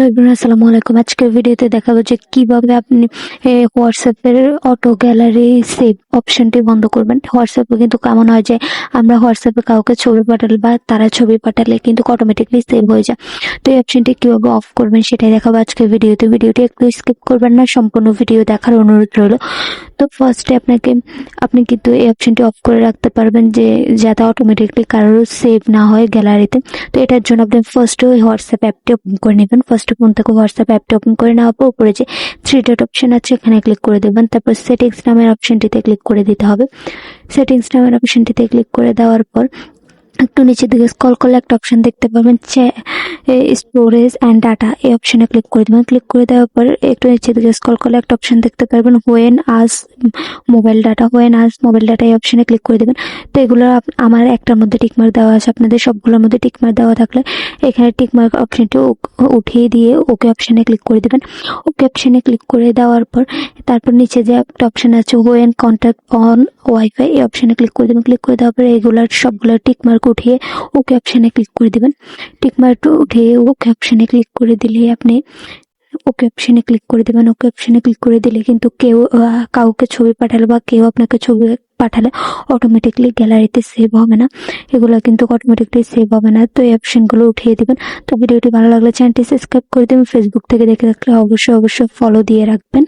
Hello আসসালামু আলাইকুম। আজকের ভিডিওতে দেখাবো যে কীভাবে আপনি হোয়াটসঅ্যাপের অটো গ্যালারি সেভ অপশনটি বন্ধ করবেন। হোয়াটসঅ্যাপে কিন্তু কেমন হয় যে আমরা হোয়াটসঅ্যাপে কাউকে ছবি পাঠালে বা তারা ছবি পাঠালে কিন্তু অটোমেটিকলি সেভ হয়ে যায়। তো এই অপশনটি কীভাবে অফ করবেন সেটাই দেখাবো আজকের ভিডিওতে। ভিডিওটি একটু স্কিপ করবেন না, সম্পূর্ণ ভিডিও দেখার অনুরোধ রইল। তো ফার্স্টে আপনাকে, আপনি কিন্তু এই অপশনটি অফ করে রাখতে পারবেন যে, যাতে অটোমেটিকলি কারোর সেভ না হয় গ্যালারিতে তো এটার জন্য আপনি ফার্স্টে ওই হোয়াটসঅ্যাপ অ্যাপটি ওপেন করে নেবেন। ফার্স্ট ফোন থেকে হোয়াটসঅ্যাপ অ্যাপটি ওপেন করে নেওয়া পর উপরে যে থ্রি ডট অপশন আছে, এখানে ক্লিক করে দেবেন। তারপর সেটিংস নামের অপশনটিতে ক্লিক করে দিতে হবে। সেটিংস নামের অপশনটিতে ক্লিক করে দেওয়ার পর একটু নিচের দিকে স্ক্রল করলে একটা অপশন দেখতে পাবেন স্টোরেজ অ্যান্ড ডাটা এই অপশনে ক্লিক করে দেবেন। ক্লিক করে দেওয়ার পর একটু নিচের দিকে স্ক্রল করলে একটা অপশন দেখতে পারবেন হোয়েন আজ মোবাইল ডাটা হোয়েন আজ মোবাইল ডাটা এই অপশনে ক্লিক করে দেবেন। তো এগুলো আমার একটার মধ্যে টিকমার্ক দেওয়া আছে, আপনাদের সবগুলোর মধ্যে টিকমার্ক দেওয়া থাকলে এখানে টিকমার্ক অপশনটি উঠিয়ে দিয়ে ওকে অপশনে ক্লিক করে দেবেন। ওকে অপশনে ক্লিক করে দেওয়ার পর তারপর নিচে যে একটা অপশন আছে হোয়েন কন্ট্যাক্ট অন ওয়াইফাই এই অপশনে ক্লিক করে দেবেন। ক্লিক করে দেওয়ার পরে এগুলার সবগুলো টিকমার্ক উঠিয়ে ওকে অপশনে ক্লিক করে দেবেন। টিকমার্ক উঠিয়ে ওকে অপশনে ক্লিক করে দিলে আপনি ওকে অপশনে ক্লিক করে দেবেন। ওকে অপশনে ক্লিক করে দিলে কিন্তু কেউ কাউকে ছবি পাঠালে বা কেউ আপনাকে ছবি পাঠালে অটোমেটিকলি গ্যালারিতে সেভ হবে না। এগুলো কিন্তু অটোমেটিকলি সেভ হবে না। তো এই অপশনগুলো উঠিয়ে দিবেন। তো ভিডিওটি ভালো লাগলে চ্যানেলটি সাবস্ক্রাইব করে দেবেন। ফেসবুক থেকে দেখে রাখলে অবশ্যই অবশ্যই ফলো দিয়ে রাখবেন।